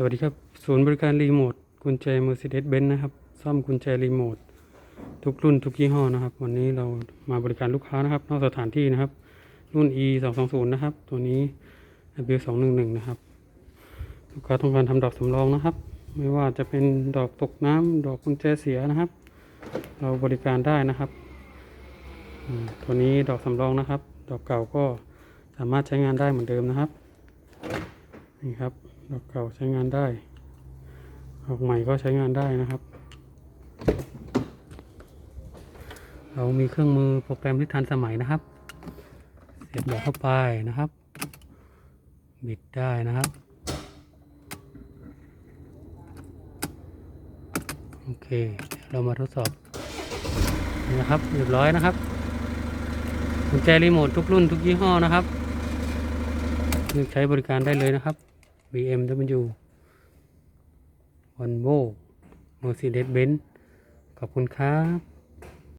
สวัสดีครับ ศูนย์บริการรีโมทกุญแจ Mercedes-Benz นะครับ ซ่อมกุญแจรีโมททุกรุ่นทุกยี่ห้อนะครับ วันนี้เรามาบริการลูกค้านะครับ นอกสถานที่นะครับ รุ่น e 2 2 0นะครับ ตัวนี้ w 2 1 1นะครับ ลูกค้าต้องการทำดอกสำรองนะครับ ไม่ว่าจะเป็นดอกตกน้ำดอกกุญแจเสียนะครับ เราบริการได้นะครับ ตัวนี้ดอกสำรองนะครับ ดอกเก่าก็สามารถใช้งานได้เหมือนเดิมนะครับ นี่ครับดอกเก่าใช้งานได้ดอกใหม่ก็ใช้งานได้นะครับ เรามีเครื่องมือโปรแกรมที่ทันสมัยนะครับ เสียบดอกเข้าไปนะครับ บิดได้นะครับโอเค เรามาทดสอบนี่นะครับเรียบร้อยนะครับกุญแจรีโมททุกรุ่นทุกยี่ห้อนะครับเลือกใช้บริการได้เลยนะครับ BMW Volvo Mercedes-Benz ขอบคุณครับ